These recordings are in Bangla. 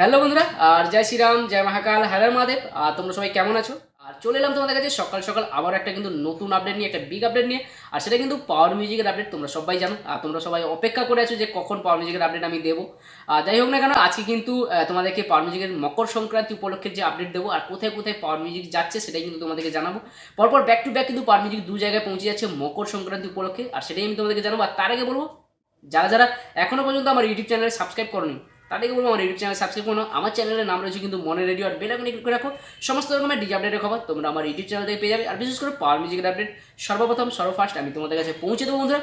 হ্যালো বন্ধুরা, আর জয় শ্রীরাম, জয় মহাকাল, হ্যালো মহাদেব, আর তোমরা সবাই কেমন আছো? আর চলে এলাম তোমাদের কাছে সকাল সকাল আবার একটা কিন্তু নতুন আপডেট নিয়ে, একটা বিগ আপডেট নিয়ে, আর সেটা কিন্তু পাওয়ার মিউজিকের আপডেট তোমরা সবাই জানো। আর তোমরা সবাই অপেক্ষা করে আছো যে কখন পাওয়ার মিউজিকের আপডেট আমি দেবো। আর যাই হোক না কেন, আজকে কিন্তু তোমাদেরকে পাওয়ার মিউজিকের মকর সংক্রান্তি উপলক্ষে যে আপডেট দেবো, আর কোথায় কোথায় পাওয়ার মিউজিক যাচ্ছে সেটাই কিন্তু তোমাদেরকে জানাব। পরপর ব্যাক টু ব্যাক কিন্তু পাওয়ার মিউজিক দু জায়গায় পৌঁছে যাচ্ছে মকর সংক্রান্তি উপলক্ষে, আর সেটাই আমি তোমাদেরকে জানাব। আর তার আগে বলব, যারা যারা এখনও পর্যন্ত আমার ইউটিউব চ্যানেলে সাবস্ক্রাইব করনি তাদেরকে বলব আমার ইউটিউব চ্যানেল সাবস্ক্রাইব করো আমার চ্যানেলের নাম রয়েছে কিন্তু মনে রেডিও আর বেল আইকনে ক্লিক করে রাখো। সমস্ত রকমের ডিজি আপডেটের খবর তোমরা আমার ইউটিউব চ্যানেল থেকে পেয়ে যাবে। আর বিশেষ করে পাওয়ার মিউজিকের আপডেট সর্বপ্রথম সর্বফার্স্ট আমি তোমাদের কাছে পৌঁছে দেবো বন্ধুরা।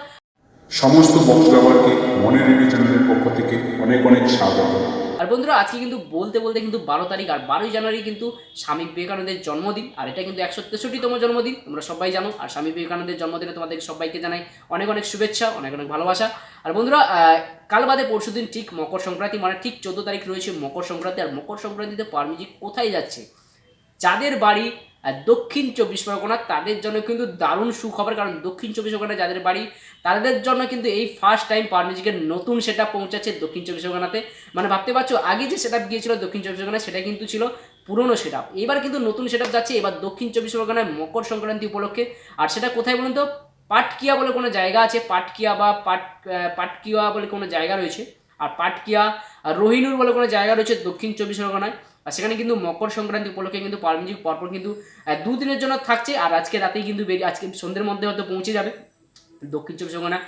সমস্ত বক্স ব্যবহারকে মনে রেডিও চ্যানেলের পক্ষ থেকে অনেক অনেক স্বাগত। আর বন্ধুরা আজকে কিন্তু বলতে বলতে কিন্তু বারো তারিখ আর বারোই জানুয়ারি কিন্তু স্বামী বিবেকানন্দের জন্মদিন। আর এটা কিন্তু একশো তেষট্টিতম জন্মদিন তোমরা সবাই জানো। আর স্বামী বিবেকানন্দের জন্মদিনে তোমাদেরকে সবাইকে জানাই অনেক অনেক শুভেচ্ছা অনেক অনেক ভালোবাসা। আর বন্ধুরা কাল বাদে পরশু দিন ঠিক মকর সংক্রান্তি মানে ঠিক চোদ্দ তারিখ রয়েছে মকর সংক্রান্তি, আর মকর সংক্রান্তিতে পারমিউজিক কোথায় যাচ্ছে? যাদের বাড়ি দক্ষিণ চব্বিশ পরগনা, তাদের জন্য কিন্তু দারুণ সুখবর, কারণ দক্ষিণ চব্বিশ পরগনা যাদের বাড়ি, তাদের জন্য কিন্তু এই ফার্স্ট টাইম পারমিউজিকের নতুন সেট পৌঁছাচ্ছে দক্ষিণ চব্বিশ পরগনাতে। মানে ভাবতে পারছ, আগে যে সেট গিয়েছিল দক্ষিণ চব্বিশ পরগনায়, সেটা কিন্তু ছিল পুরনো সেট এবার কিন্তু নতুন সেট যাচ্ছে, এবার দক্ষিণ চব্বিশ পরগনায় মকর সংক্রান্তি উপলক্ষে। আর সেটা কোথায় বলুন তো? পাটকিয়া বলে কোনো জায়গা আছে? পাটকিয়া বা পাট পাটকিয়া বলে কোনো জায়গা রয়েছে? আর পাটকিয়া রোহিনুর বলে কোনো জায়গা রয়েছে দক্ষিণ চব্বিশ পরগনায়? আর সেখানে কিন্তু মকর সংক্রান্তি উপলক্ষে কিন্তু পারমিউজিক পরপর কিন্তু দুদিনের জন্য থাকছে। আর আজকে রাতেই কিন্তু বেরিয়ে, আজকে সন্ধ্যের মধ্যে হয়তো পৌঁছে যাবে দক্ষিণ চব্বিশ পরগনা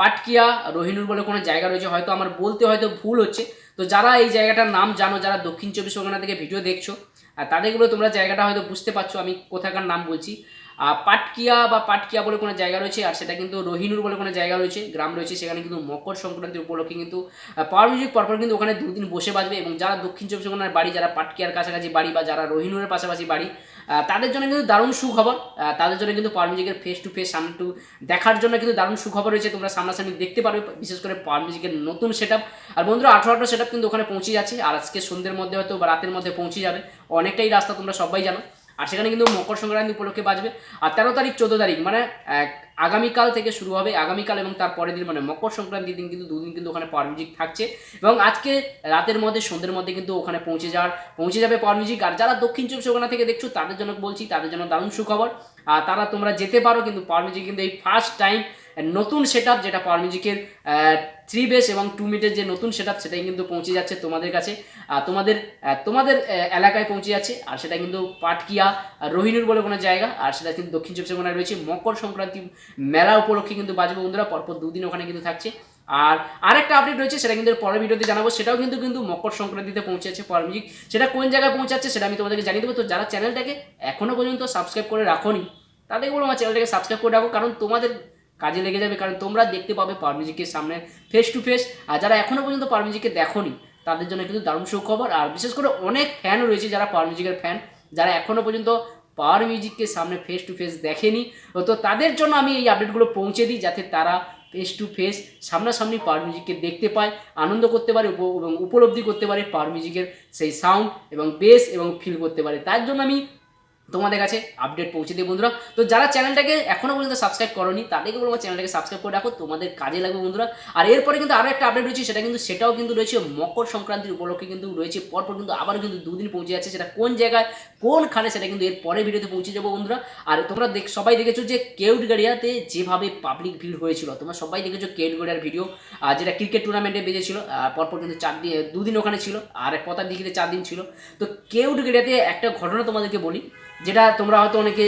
পাটকিয়া, রোহিনুর বলে কোনো জায়গা রয়েছে, হয়তো আমার বলতে হয়তো ভুল হচ্ছে। তো যারা এই জায়গাটার নাম জানো, যারা দক্ষিণ চব্বিশ পরগনা থেকে ভিডিও দেখছ আর তাদেরগুলো তোমরা জায়গাটা হয়তো বুঝতে পারছ। আমি কোথাকার নাম বলছি। পাটকিয়া বা পাটকিয়া বলে কোনো জায়গা রয়েছে, আর সেটা কিন্তু রোহিনুর বলে কোনো জায়গা রয়েছে, গ্রাম রয়েছে, সেখানে কিন্তু মকর সংক্রান্তি উপলক্ষে কিন্তু পাওয়ার মিউজিক পরপর কিন্তু ওখানে দুদিন বসে বাজবে এবং যারা দক্ষিণ চব্বিশ পরগনার বাড়ি, যারা পাটকিয়ার কাছাকাছি বাড়ি বা যারা রহিনুরের পাশাপাশি বাড়ি তাদের জন্য কিন্তু দারুণ সুখবর তাদের জন্য কিন্তু পাওয়ার মিউজিকের ফেস টু ফেস সামনে টু দেখার জন্য কিন্তু দারুণ সুখবর রয়েছে, তোমরা সামনাসামনি দেখতে পারবে, বিশেষ করে পাওয়ার মিউজিকের নতুন সেট আর বন্ধুরা আঠারোটা সেট কিন্তু ওখানে পৌঁছে যাচ্ছে, আর আজকে সন্ধ্যের মধ্যে হয়তো বা রাতের মধ্যে পৌঁছে যাবে, অনেকটাই রাস্তা তোমরা সবাই জানো। আর সেখানে কিন্তু মকর সংক্রান্তি উপলক্ষে বাজবে। আর তেরো তারিখ, চোদ্দ তারিখ মানে আগামীকাল থেকে শুরু হবে আগামীকাল এবং তার পরের দিন মানে মকর সংক্রান্তির দিন কিন্তু দুদিন কিন্তু ওখানে পাওয়ার মিউজিক থাকছে। এবং আজকে রাতের মধ্যে, সন্ধ্যের মধ্যে কিন্তু ওখানে পৌঁছে যাওয়ার, পৌঁছে যাবে পাওয়ার মিউজিক আর যারা দক্ষিণ চব্বিশ পরগনা থেকে দেখছ, তাদের জন্য বলছি, তাদের জন্য দারুণ সুখবর। আর তারা তোমরা যেতে পারো, কিন্তু পাওয়ার মিউজিক কিন্তু এই ফার্স্ট টাইম নতুন সেট যেটা পাওয়ার মিউজিকের থ্রি বেস এবং টু মিটের যে নতুন সেট সেটাই কিন্তু পৌঁছে যাচ্ছে তোমাদের কাছে। তোমাদের তোমাদের এলাকায় পৌঁছে যাচ্ছে। আর সেটা কিন্তু পাটকিয়া রোহিনুর বলে কোনো জায়গা। আর সেটা কিন্তু দক্ষিণ চব্বিশ পরগনায় রয়েছে। মকর সংক্রান্তি মেলা উপলক্ষে কিন্তু বাজবে বন্ধুরা। পরপর দুদিন ওখানে কিন্তু থাকছে। আর আরেকটা আপডেট রয়েছে, সেটা কিন্তু পরের ভিডিওতে জানাব। সেটাও কিন্তু কিন্তু মকর সংক্রান্তিতে পৌঁছেছে পাওয়ার মিউজিক সেটা কোন জায়গায় পৌঁছাচ্ছে সেটা আমি তোমাদেরকে জানিয়ে দেবো। তো যারা চ্যানেলটাকে এখনও পর্যন্ত সাবস্ক্রাইব করে রাখোনি তাদেরকে বলব আমার চ্যানেলটাকে সাবস্ক্রাইব করে রাখো। কারণ তোমাদের কাজে লেগে যাবে, কারণ তোমরা দেখতে পাবে পাওয়ার মিউজিকের সামনে ফেস টু ফেস আর যারা এখনও পর্যন্ত পাওয়ার মিউজিকে দেখোনি, তাদের জন্য কিন্তু দারুণ সুখবর। আর বিশেষ করে অনেক ফ্যান রয়েছে যারা পাওয়ার মিউজিকের ফ্যান যারা এখনও পর্যন্ত পাওয়ার মিউজিককে সামনে ফেস টু ফেস দেখেনি। তো তাদের জন্য আমি এই আপডেটগুলো পৌঁছে দিই, যাতে তারা ফেস টু ফেস সামনাসামনি পাওয়ার মিউজিককে দেখতে পায়, আনন্দ করতে পারে এবং উপলব্ধি করতে পারে পাওয়ার মিউজিকের সেই সাউন্ড এবং বেস এবং ফিল করতে পারে। তার জন্য আমি তোমাদের কাছে আপডেট পৌঁছে দিই বন্ধুরা। তো যারা চ্যানেলটাকে এখনও পর্যন্ত সাবস্ক্রাইব করনি, তাদেরকে বলব চ্যানেলটাকে সাবস্ক্রাইব করে রাখো, তোমাদের কাজে লাগবে বন্ধুরা। আর এরপরে কিন্তু আরও একটা আপডেট রয়েছে, সেটা কিন্তু সেটাও কিন্তু রয়েছে, মকর সংক্রান্তির উপলক্ষে কিন্তু রয়েছে, পরপর কিন্তু আবার কিন্তু দুদিন পৌঁছে যাচ্ছে, সেটা কোন জায়গায় কোনখানে সেটা কিন্তু এর পরে ভিডিওতে পৌঁছে যাব বন্ধুরা। আর তোমরা দেখ, সবাই দেখেছ যে কেউট কেউটগাড়িয়াতে যেভাবে পাবলিক ভিড় হয়েছিল, তোমরা সবাই দেখেছ কেউট কেউটগাড়িয়ার ভিডিও আর যেটা ক্রিকেট টুর্নামেন্টে বেজেছিল পরপর কিন্তু চার দিন, দুদিন ওখানে ছিল, আর পতার দিকে চার দিন ছিল। তো কেউট কেউটগাড়িয়াতে একটা ঘটনা তোমাদেরকে বলি যেটা তোমরা হয়তো অনেকে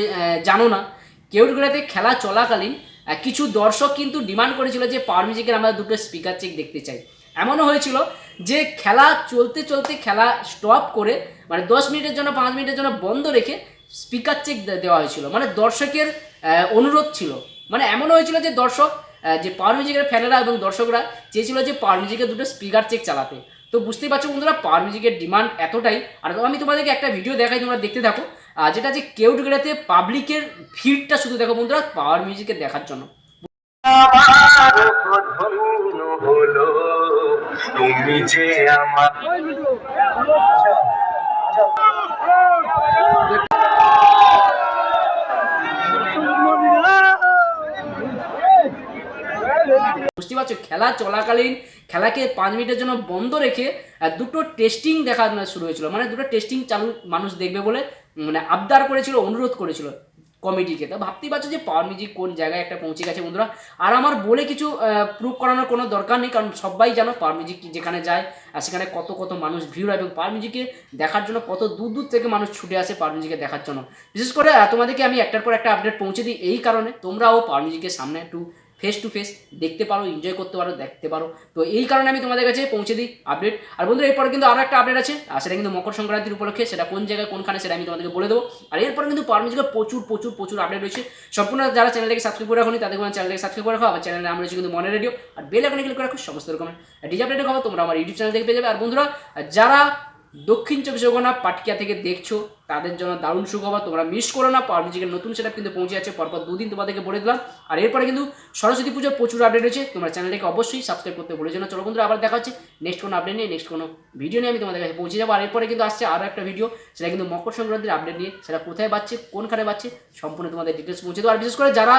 জানো না। কেউটগুড়াতে খেলা চলাকালীন কিছু দর্শক কিন্তু ডিমান্ড করেছিল যে পাওয়ার মিউজিকের আমরা দুটো স্পিকার চেক দেখতে চাই। এমনও হয়েছিল যে খেলা চলতে চলতে খেলা স্টপ করে মানে দশ মিনিটের জন্য, পাঁচ মিনিটের জন্য বন্ধ রেখে স্পিকার চেক দেওয়া হয়েছিল। মানে দর্শকের অনুরোধ ছিল। মানে এমনও হয়েছিল যে দর্শক যে পাওয়ার মিউজিকের ফ্যানেরা এবং দর্শকরা চেয়েছিল যে পাওয়ার মিউজিকের দুটো স্পিকার চেক চালাতে। তো বুঝতেই পারছ বন্ধুরা পাওয়ার মিউজিকের ডিমান্ড এতটাই। আর আমি তোমাদেরকে একটা ভিডিও দেখাই, তোমরা দেখতে থাকো। যেটা যে কেউটগড়াতে পাবলিকের ভিড়টা শুধু দেখো বন্ধুরা পাওয়ার মিউজিকে দেখার জন্য। তুমি যে আমার বুঝতে পারছ? খেলা চলাকালীন খেলাকে পাঁচ মিনিটের জন্য বন্ধ রেখে দুটো টেস্টিং দেখা শুরু হয়েছিল। মানে দুটো টেস্টিং চালু মানুষ দেখবে বলে মানে আবদার করেছিল, অনুরোধ করেছিল কমিটিকে তা ভাবতেই পারছ যে পাওয়ার মিউজিক কোন জায়গায় একটা পৌঁছে গেছে বন্ধুরা? আর আমার বলে কিছু প্রুভ করানোর কোনো দরকার নেই, কারণ সবাই জানো পাওয়ার মিউজিক যেখানে যায়, আর সেখানে কত কত মানুষ ভিড় হয়, এবং পাওয়ার মিউজিকে দেখার জন্য কত দূর দূর থেকে মানুষ ছুটে আসে পাওয়ার মিউজিকে দেখার জন্য। বিশেষ করে তোমাদেরকে আমি একটার পর একটা আপডেট পৌঁছে দিই এই কারণে। তোমরাও পাওয়ার মিউজিকের সামনে একটু ফেস টু ফেস দেখতে পারো এনজয় করতে পারো, দেখতে পারো। তো এই কারণে আমি তোমাদের কাছে পৌঁছে দিই আপডেট আর বন্ধুরা, এরপরে কিন্তু আরও একটা আপডেট আছে। আর সেটা কিন্তু মকর সংক্রান্তির উপলক্ষে, সেটা কোন জায়গায়, কোনখানে, সেটা আমি তোমাদেরকে বলে দেবো। আর এরপরে কিন্তু পাওয়ার মিউজিকের প্রচুর প্রচুর প্রচুর আপডেট রয়েছে। সম্পূর্ণ যারা চ্যানেলটাকে সাবস্ক্রাইব করে রাখুনি, তাদের চ্যানেলটাকে সাবস্ক্রাইব করে রাখো। আমার চ্যানেলের নাম রয়েছে কিন্তু মনে রেডিও। আর বেল আইকনে ক্লিক করে রাখো, সমস্ত রকমের ডিজি আপডেটের খবর তোমরা আমার ইউটিউব চ্যানেল থেকে পেয়ে যাবে। আর বন্ধুরা, যারা দক্ষিণ চব্বিশ পরগনা, পাটকিয়া থেকে দেখছ তাদের জন্য দারুণ সুখবর, তোমরা মিস করো না। মিউজিকের নতুন সেটা কিন্তু পৌঁছে যাচ্ছে, পরপর দুদিন তোমাদেরকে বলে দিলাম। আর এরপরে কিন্তু সরস্বতী পুজোর প্রচুর আপডেট রয়েছে, তোমরা চ্যানেলটাকে অবশ্যই সাবস্ক্রাইব করতে ভুলে যেন চলো বন্ধুরা, আবার দেখা হচ্ছে নেক্সট কোনো আপডেট নিয়ে নেক্সট কোনো ভিডিও নিয়ে আমি তোমাদের কাছে পৌঁছে যাব। আর এরপরে কিন্তু আসছে আরও একটা ভিডিও সেটা কিন্তু মকর সংক্রান্তির আপডেট নিয়ে, সেটা কোথায় বাচ্চে কোনখানে বাচ্চে সম্পূর্ণ তোমাদের ডিটেলস পৌঁছে দেবো। আর বিশেষ করে যারা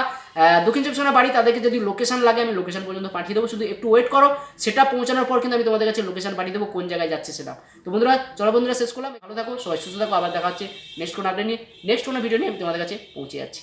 দক্ষিণ চব্বিশ বাড়ি, তাদেরকে যদি লোকেশন লাগে, আমি লোকেশন পর্যন্ত পাঠিয়ে দেবো। শুধু একটু ওয়েট করো, সেটা পৌঁছানোর পর কিন্তু আমি তোমাদের কাছে লোকেশন পাঠিয়ে দেবো, কোন জায়গায় যাচ্ছে সেটা। তো বন্ধুরা, চলো বন্ধুরা, শেষ করলাম। ভালো থাকো, সবাই সুস্থ থাকো, আবার দেখা হচ্ছে নেক্সট কোনো আপডেট নিয়ে নেক্সট কোনো ভিডিও নিয়ে আমি তোমাদের কাছে পৌঁছে যাচ্ছি।